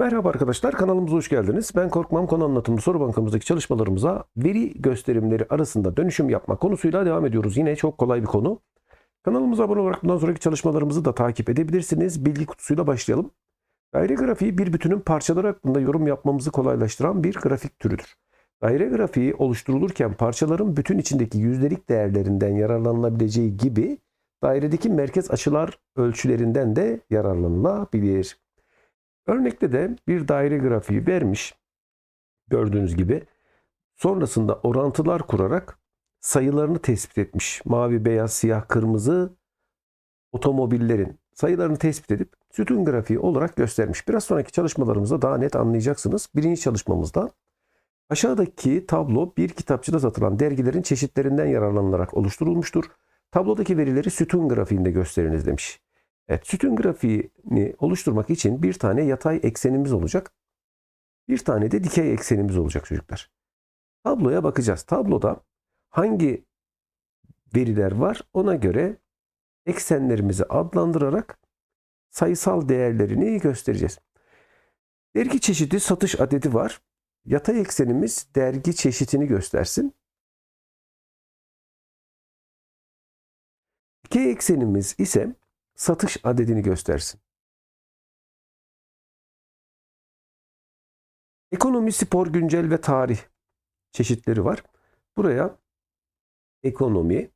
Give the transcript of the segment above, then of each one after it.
Merhaba arkadaşlar kanalımıza hoş geldiniz. Ben Korkmam konu anlatımlı soru bankamızdaki çalışmalarımıza veri gösterimleri arasında dönüşüm yapma konusuyla devam ediyoruz. Yine çok kolay bir konu. Kanalımıza abone olarak bundan sonraki çalışmalarımızı da takip edebilirsiniz. Bilgi kutusuyla başlayalım. Daire grafiği bir bütünün parçaları hakkında yorum yapmamızı kolaylaştıran bir grafik türüdür. Daire grafiği oluşturulurken parçaların bütün içindeki yüzdelik değerlerinden yararlanılabileceği gibi dairedeki merkez açılar ölçülerinden de yararlanılabilir. Örnekte de bir daire grafiği vermiş. Gördüğünüz gibi. Sonrasında orantılar kurarak sayılarını tespit etmiş. Mavi, beyaz, siyah, kırmızı otomobillerin sayılarını tespit edip sütun grafiği olarak göstermiş. Biraz sonraki çalışmalarımızda daha net anlayacaksınız. Birinci çalışmamızda aşağıdaki tablo bir kitapçıda satılan dergilerin çeşitlerinden yararlanılarak oluşturulmuştur. Tablodaki verileri sütun grafiğinde gösteriniz demiş. Evet, sütun grafiğini oluşturmak için bir tane yatay eksenimiz olacak. Bir tane de dikey eksenimiz olacak çocuklar. Tabloya bakacağız. Tabloda hangi veriler var ona göre eksenlerimizi adlandırarak sayısal değerlerini göstereceğiz. Dergi çeşidi satış adedi var. Yatay eksenimiz dergi çeşitini göstersin. Dikey eksenimiz ise satış adedini göstersin. Ekonomi, spor, güncel ve tarih çeşitleri var. Buraya ekonomi,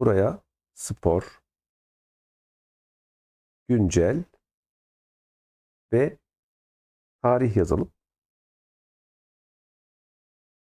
buraya spor, güncel ve tarih yazalım.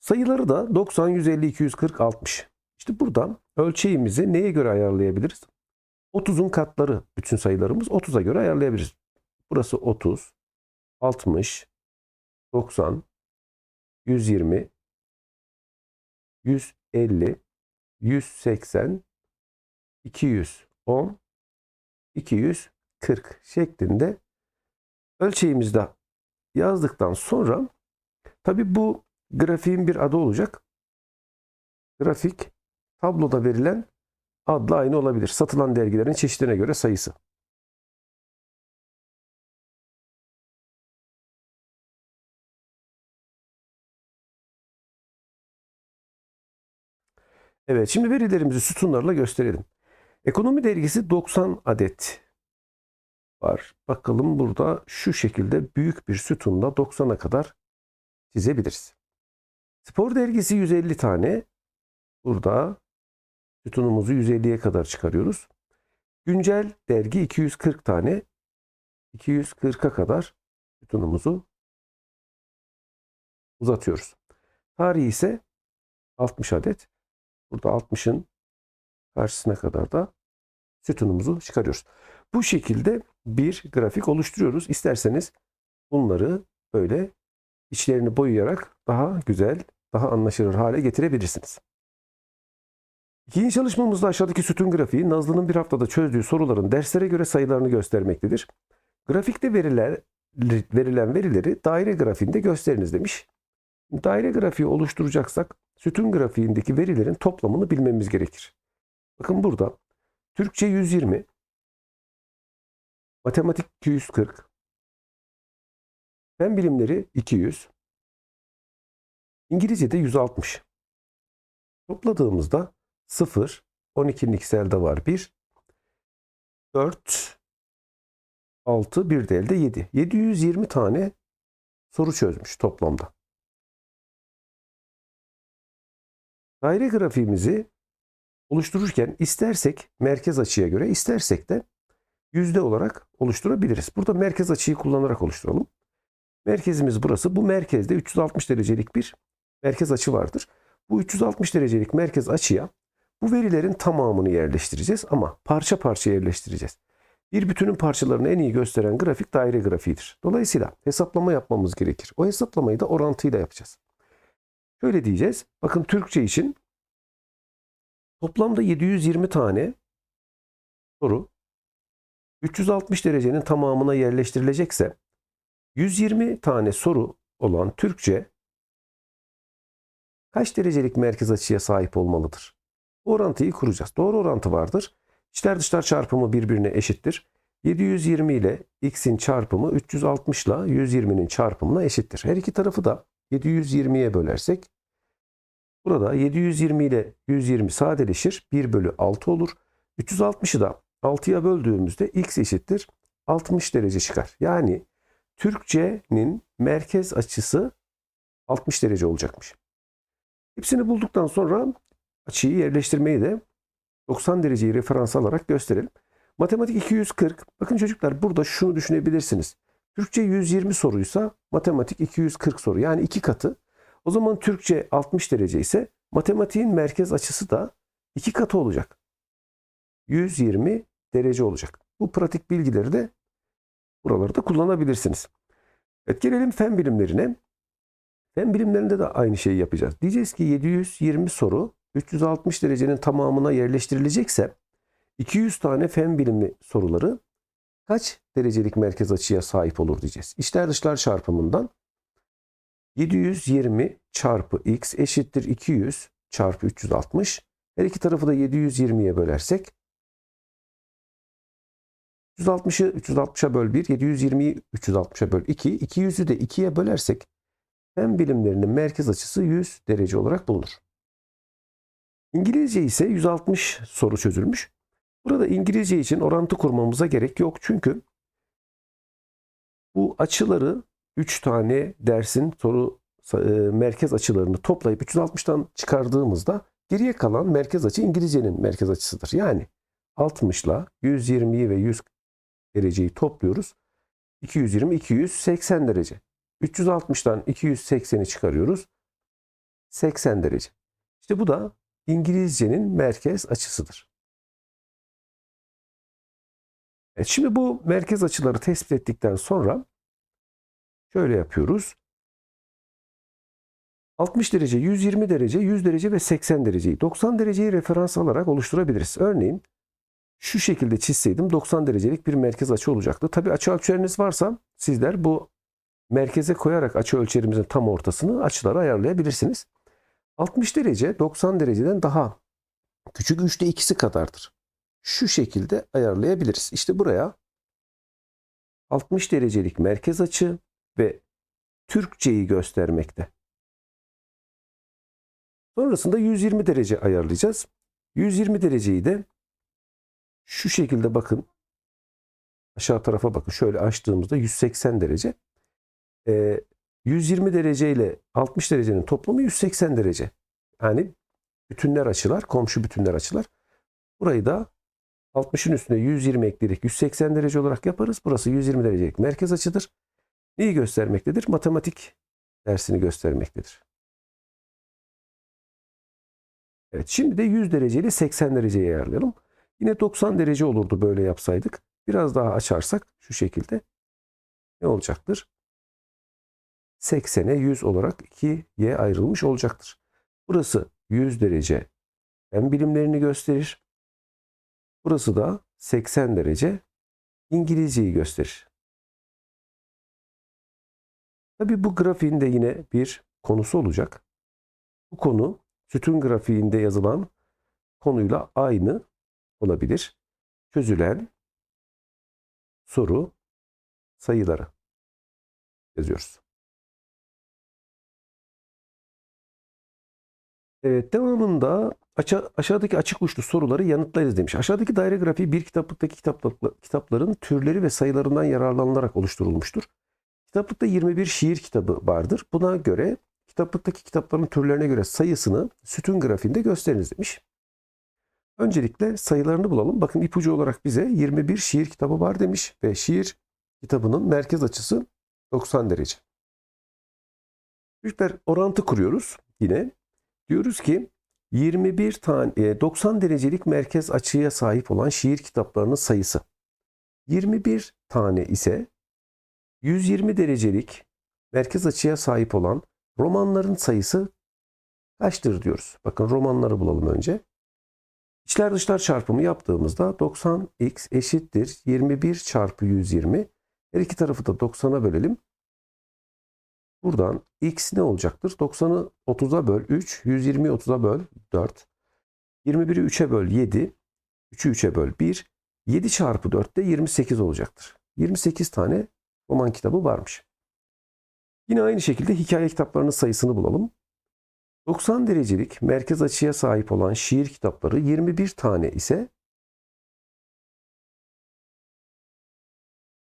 Sayıları da 90, 150, 240, 60. İşte buradan ölçeğimizi neye göre ayarlayabiliriz? 30'un katları bütün sayılarımız 30'a göre ayarlayabiliriz. Burası 30, 60, 90, 120, 150, 180, 210, 240 şeklinde ölçeğimizde yazdıktan sonra tabi bu grafiğin bir adı olacak. Grafik tabloda verilen adla aynı olabilir. Satılan dergilerin çeşidine göre sayısı. Evet, şimdi verilerimizi sütunlarla gösterelim. Ekonomi dergisi 90 adet var. Bakalım burada şu şekilde büyük bir sütunla 90'a kadar çizebiliriz. Spor dergisi 150 tane. Burada sütunumuzu 150'ye kadar çıkarıyoruz. Güncel dergi 240 tane. 240'a kadar sütunumuzu uzatıyoruz. Tarih ise 60 adet. Burada 60'ın karşısına kadar da sütunumuzu çıkarıyoruz. Bu şekilde bir grafik oluşturuyoruz. İsterseniz bunları böyle içlerini boyayarak daha güzel, daha anlaşılır hale getirebilirsiniz. İkinci çalışmamızda aşağıdaki sütun grafiği Nazlı'nın bir haftada çözdüğü soruların derslere göre sayılarını göstermektedir. Grafikte veriler, verilen verileri daire grafiğinde gösteriniz demiş. Daire grafiği oluşturacaksak sütun grafiğindeki verilerin toplamını bilmemiz gerekir. Bakın burada Türkçe 120, matematik 240, fen bilimleri 200, İngilizce'de 160. Topladığımızda 0, 12'nin ikselde var 1, 4, 6, bir de elde 7. 720 tane soru çözmüş toplamda. Daire grafiğimizi oluştururken istersek merkez açıya göre istersek de yüzde olarak oluşturabiliriz. Burada merkez açıyı kullanarak oluşturalım. Merkezimiz burası. Bu merkezde 360 derecelik bir merkez açı vardır. Bu 360 derecelik merkez açıya bu verilerin tamamını yerleştireceğiz ama parça parça yerleştireceğiz. Bir bütünün parçalarını en iyi gösteren grafik daire grafiğidir. Dolayısıyla hesaplama yapmamız gerekir. O hesaplamayı da orantıyla yapacağız. Şöyle diyeceğiz. Bakın Türkçe için toplamda 720 tane soru 360 derecenin tamamına yerleştirilecekse 120 tane soru olan Türkçe kaç derecelik merkez açıya sahip olmalıdır? Orantıyı kuracağız. Doğru orantı vardır. İçler dışlar çarpımı birbirine eşittir. 720 ile x'in çarpımı 360 ile 120'nin çarpımına eşittir. Her iki tarafı da 720'ye bölersek burada 720 ile 120 sadeleşir. 1 bölü 6 olur. 360'ı da 6'ya böldüğümüzde x eşittir 60 derece çıkar. Yani Türkçenin merkez açısı 60 derece olacakmış. Hepsini bulduktan sonra açıyı yerleştirmeyi de 90 dereceyi referans alarak gösterelim. Matematik 240. Bakın çocuklar burada şunu düşünebilirsiniz. Türkçe 120 soruysa matematik 240 soru. Yani iki katı. O zaman Türkçe 60 derece ise matematiğin merkez açısı da iki katı olacak. 120 derece olacak. Bu pratik bilgileri de buralarda kullanabilirsiniz. Evet gelelim fen bilimlerine. Fen bilimlerinde de aynı şeyi yapacağız. Diyeceğiz ki 720 soru 360 derecenin tamamına yerleştirilecekse 200 tane fen bilimi soruları kaç derecelik merkez açıya sahip olur diyeceğiz. İçler dışlar çarpımından 720 çarpı x eşittir 200 çarpı 360. Her iki tarafı da 720'ye bölersek 360'ı 360'a böl 1, 720'yi 360'a böl 2, 200'ü de 2'ye bölersek fen bilimlerinin merkez açısı 100 derece olarak bulunur. İngilizce ise 160 soru çözülmüş. Burada İngilizce için orantı kurmamıza gerek yok. Çünkü bu açıları 3 tane dersin soru e, merkez açılarını toplayıp 360'tan çıkardığımızda geriye kalan merkez açı İngilizcenin merkez açısıdır. Yani 60 ile 120'yi ve 100 dereceyi topluyoruz. 220, 280 derece. 360'tan 280'i çıkarıyoruz. 80 derece. İşte bu da İngilizcenin merkez açısıdır. Şimdi bu merkez açıları tespit ettikten sonra şöyle yapıyoruz. 60 derece, 120 derece, 100 derece ve 80 dereceyi 90 dereceyi referans alarak oluşturabiliriz. Örneğin şu şekilde çizseydim 90 derecelik bir merkez açı olacaktı. Tabi açı ölçeriniz varsa sizler bu merkeze koyarak açı ölçerimizin tam ortasını açıları ayarlayabilirsiniz. 60 derece 90 dereceden daha küçük 3'te ikisi kadardır. Şu şekilde ayarlayabiliriz. İşte buraya 60 derecelik merkez açı ve Türkçeyi göstermekte. Sonrasında 120 derece ayarlayacağız. 120 dereceyi de şu şekilde bakın. Aşağı tarafa bakın. Şöyle açtığımızda 180 derece. Ee, 120 derece ile 60 derecenin toplamı 180 derece. Yani bütünler açılar, komşu bütünler açılar. Burayı da 60'ın üstüne 120 ekleyerek 180 derece olarak yaparız. Burası 120 derecelik merkez açıdır. Neyi göstermektedir? Matematik dersini göstermektedir. Evet şimdi de 100 derece ile 80 dereceye ayarlayalım. Yine 90 derece olurdu böyle yapsaydık. Biraz daha açarsak şu şekilde ne olacaktır? 80'e 100 olarak 2'ye ayrılmış olacaktır. Burası 100 derece fen bilimlerini gösterir. Burası da 80 derece İngilizceyi gösterir. Tabi bu grafiğin de yine bir konusu olacak. Bu konu sütun grafiğinde yazılan konuyla aynı olabilir. Çözülen soru sayıları yazıyoruz. Evet, devamında aşa aşağıdaki açık uçlu soruları yanıtlayınız demiş. Aşağıdaki daire grafiği bir kitaplıktaki kitapların türleri ve sayılarından yararlanılarak oluşturulmuştur. Kitaplıkta 21 şiir kitabı vardır. Buna göre kitaplıktaki kitapların türlerine göre sayısını sütun grafiğinde gösteriniz demiş. Öncelikle sayılarını bulalım. Bakın ipucu olarak bize 21 şiir kitabı var demiş ve şiir kitabının merkez açısı 90 derece. Çocuklar orantı kuruyoruz yine. Diyoruz ki 21 tane 90 derecelik merkez açıya sahip olan şiir kitaplarının sayısı 21 tane ise 120 derecelik merkez açıya sahip olan romanların sayısı kaçtır diyoruz. Bakın romanları bulalım önce. İçler dışlar çarpımı yaptığımızda 90x eşittir 21 çarpı 120. Her iki tarafı da 90'a bölelim. Buradan x ne olacaktır? 90'ı 30'a böl 3, 120'yi 30'a böl 4, 21'i 3'e böl 7, 3'ü 3'e böl 1, 7 çarpı 4 de 28 olacaktır. 28 tane roman kitabı varmış. Yine aynı şekilde hikaye kitaplarının sayısını bulalım. 90 derecelik merkez açıya sahip olan şiir kitapları 21 tane ise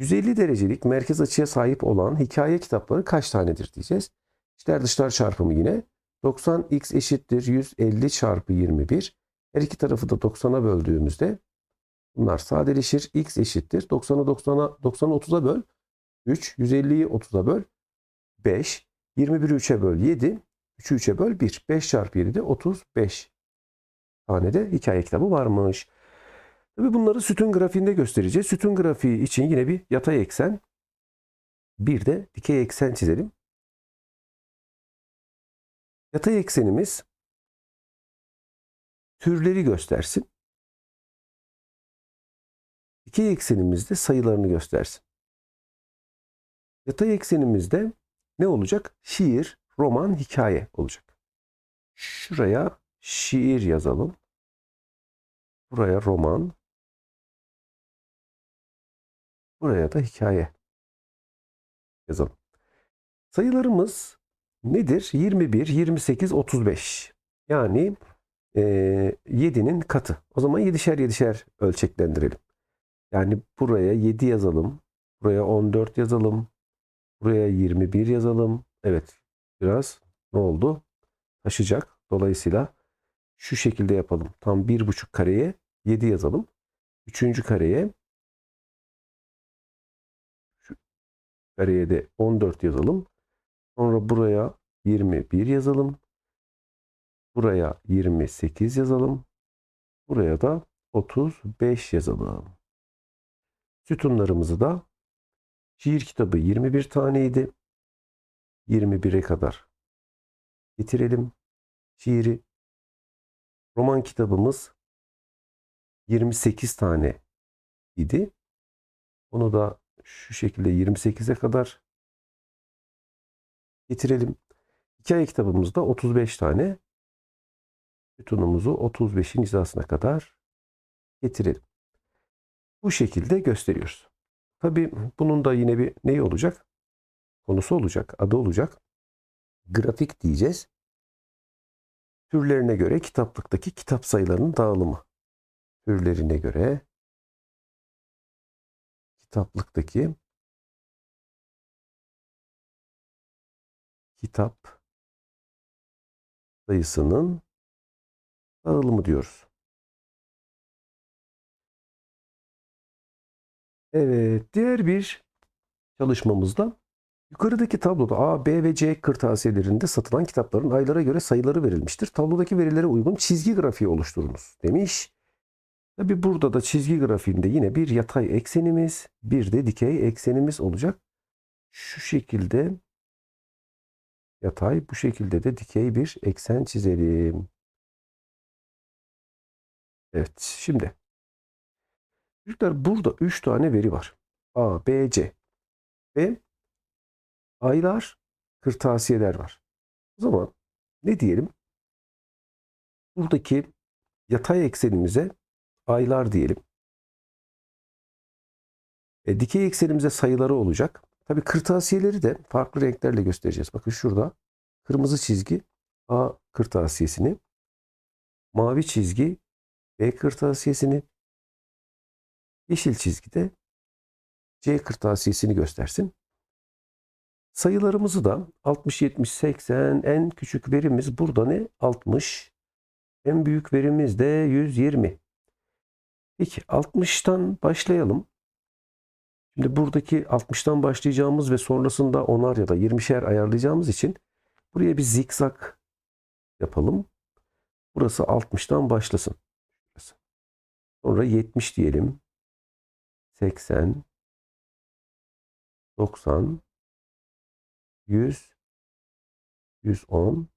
150 derecelik merkez açıya sahip olan hikaye kitapları kaç tanedir diyeceğiz. İçler dışlar çarpımı yine 90x eşittir 150 çarpı 21. Her iki tarafı da 90'a böldüğümüzde bunlar sadeleşir. x eşittir 90'ı 90'a 90'ı 30'a böl 3, 150'yi 30'a böl 5, 21'i 3'e böl 7, 3'ü 3'e böl 1. 5 çarpı 7'de 35 tane de hikaye kitabı varmış. Tabii bunları sütun grafiğinde göstereceğiz. Sütun grafiği için yine bir yatay eksen, bir de dikey eksen çizelim. Yatay eksenimiz türleri göstersin. Dikey eksenimiz de sayılarını göstersin. Yatay eksenimizde ne olacak? Şiir, roman, hikaye olacak. Şuraya şiir yazalım. Buraya roman. Buraya da hikaye yazalım. Sayılarımız nedir? 21, 28, 35. Yani e, 7'nin katı. O zaman 7'şer 7'şer ölçeklendirelim. Yani buraya 7 yazalım. Buraya 14 yazalım. Buraya 21 yazalım. Evet biraz ne oldu? Taşıyacak. Dolayısıyla şu şekilde yapalım. Tam 1,5 kareye 7 yazalım. Üçüncü kareye kareye de 14 yazalım. Sonra buraya 21 yazalım. Buraya 28 yazalım. Buraya da 35 yazalım. Sütunlarımızı da şiir kitabı 21 taneydi. 21'e kadar getirelim şiiri. Roman kitabımız 28 tane idi. Onu da şu şekilde 28'e kadar getirelim. Hikaye kitabımızda 35 tane. Sütunumuzu 35'in hizasına kadar getirelim. Bu şekilde gösteriyoruz. Tabi bunun da yine bir neyi olacak? Konusu olacak, adı olacak. Grafik diyeceğiz. Türlerine göre kitaplıktaki kitap sayılarının dağılımı. Türlerine göre kitaplıktaki kitap sayısının dağılımı diyoruz. Evet, diğer bir çalışmamızda yukarıdaki tabloda A, B ve C kırtasiyelerinde satılan kitapların aylara göre sayıları verilmiştir. Tablodaki verilere uygun çizgi grafiği oluşturunuz demiş. Tabi burada da çizgi grafiğinde yine bir yatay eksenimiz, bir de dikey eksenimiz olacak. Şu şekilde yatay, bu şekilde de dikey bir eksen çizelim. Evet, şimdi Çocuklar burada 3 tane veri var. A, B, C. Ve aylar, kırtasiyeler var. O zaman ne diyelim? Buradaki yatay eksenimize aylar diyelim. E, dikey eksenimize sayıları olacak. Tabii kırtasiyeleri de farklı renklerle göstereceğiz. Bakın şurada kırmızı çizgi A kırtasiyesini, mavi çizgi B kırtasiyesini, yeşil çizgide C kırtasiyesini göstersin. Sayılarımızı da 60, 70, 80 en küçük verimiz burada ne? 60. En büyük verimiz de 120. Peki 60'tan başlayalım. Şimdi buradaki 60'tan başlayacağımız ve sonrasında 10'ar ya da 20'şer ayarlayacağımız için buraya bir zikzak yapalım. Burası 60'tan başlasın. Sonra 70 diyelim. 80 90 100 110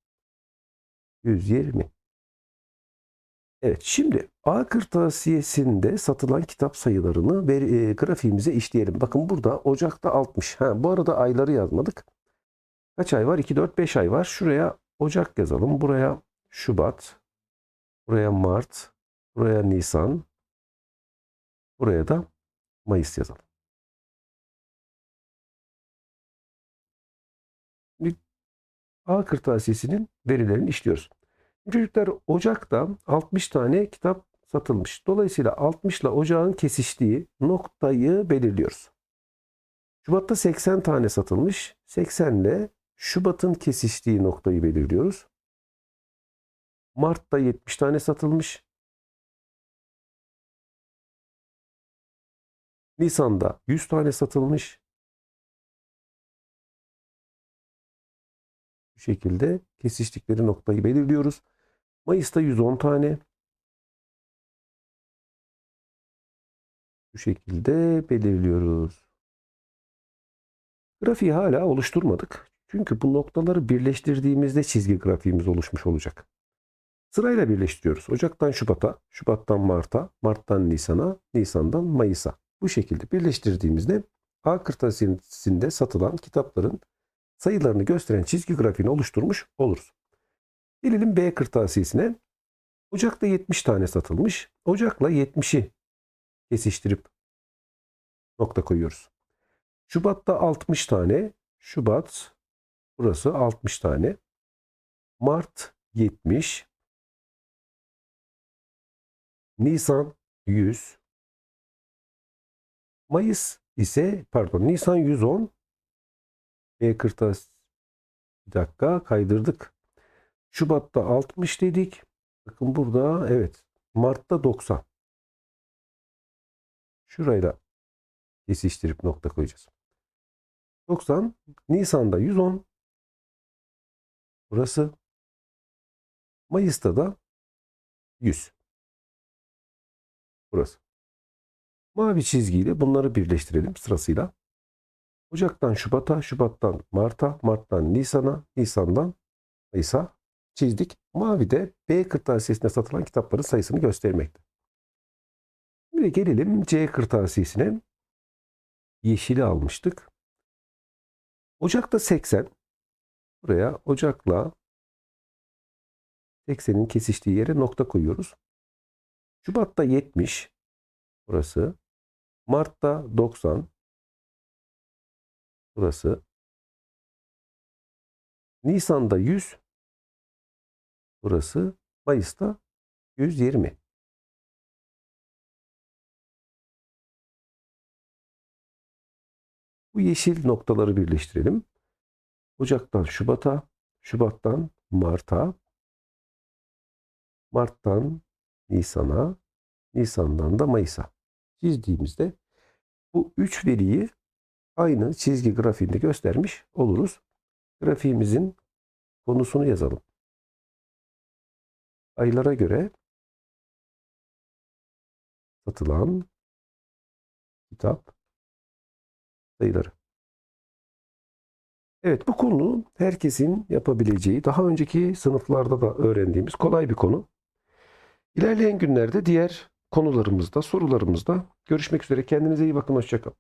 120 Evet şimdi A kırtasiyesinde satılan kitap sayılarını ver, e, grafiğimize işleyelim. Bakın burada Ocak'ta 60. Ha, bu arada ayları yazmadık. Kaç ay var? 2, 4, 5 ay var. Şuraya Ocak yazalım. Buraya Şubat. Buraya Mart. Buraya Nisan. Buraya da Mayıs yazalım. A kırtasiyesinin verilerini işliyoruz. Çocuklar Ocak'ta 60 tane kitap satılmış. Dolayısıyla 60 ile Ocağın kesiştiği noktayı belirliyoruz. Şubat'ta 80 tane satılmış. 80 ile Şubat'ın kesiştiği noktayı belirliyoruz. Mart'ta 70 tane satılmış. Nisan'da 100 tane satılmış. Şekilde kesiştikleri noktayı belirliyoruz. Mayıs'ta 110 tane. Bu şekilde belirliyoruz. Grafiği hala oluşturmadık. Çünkü bu noktaları birleştirdiğimizde çizgi grafiğimiz oluşmuş olacak. Sırayla birleştiriyoruz. Ocaktan Şubat'a, Şubat'tan Mart'a, Mart'tan Nisan'a, Nisan'dan Mayıs'a. Bu şekilde birleştirdiğimizde A kırtasiyesinde satılan kitapların sayılarını gösteren çizgi grafiğini oluşturmuş oluruz. Gelelim B kırtasiyesine. Ocak'ta 70 tane satılmış. Ocak'la 70'i kesiştirip nokta koyuyoruz. Şubat'ta 60 tane. Şubat burası 60 tane. Mart 70. Nisan 100. Mayıs ise pardon Nisan 110. B kırtas bir dakika kaydırdık. Şubat'ta 60 dedik. Bakın burada evet. Mart'ta 90. Şurayla kesiştirip nokta koyacağız. 90. Nisan'da 110. Burası. Mayıs'ta da 100. Burası. Mavi çizgiyle bunları birleştirelim sırasıyla. Ocak'tan Şubat'a, Şubat'tan Mart'a, Mart'tan Nisan'a, Nisan'dan Mayıs'a çizdik. Mavi de B kırtasiyesinde satılan kitapların sayısını göstermekte. Şimdi gelelim C kırtasiyesine. Yeşili almıştık. Ocak'ta 80. Buraya Ocak'la 80'in kesiştiği yere nokta koyuyoruz. Şubat'ta 70. Burası. Mart'ta 90. Burası. Nisan'da 100. Burası. Mayıs'ta 120. Bu yeşil noktaları birleştirelim. Ocak'tan Şubat'a, Şubat'tan Mart'a, Mart'tan Nisan'a, Nisan'dan da Mayıs'a çizdiğimizde bu üç veriyi aynı çizgi grafiğinde göstermiş oluruz. Grafiğimizin konusunu yazalım. Aylara göre satılan kitap sayıları. Evet bu konu herkesin yapabileceği, daha önceki sınıflarda da öğrendiğimiz kolay bir konu. İlerleyen günlerde diğer konularımızda, sorularımızda görüşmek üzere. Kendinize iyi bakın. Hoşçakalın.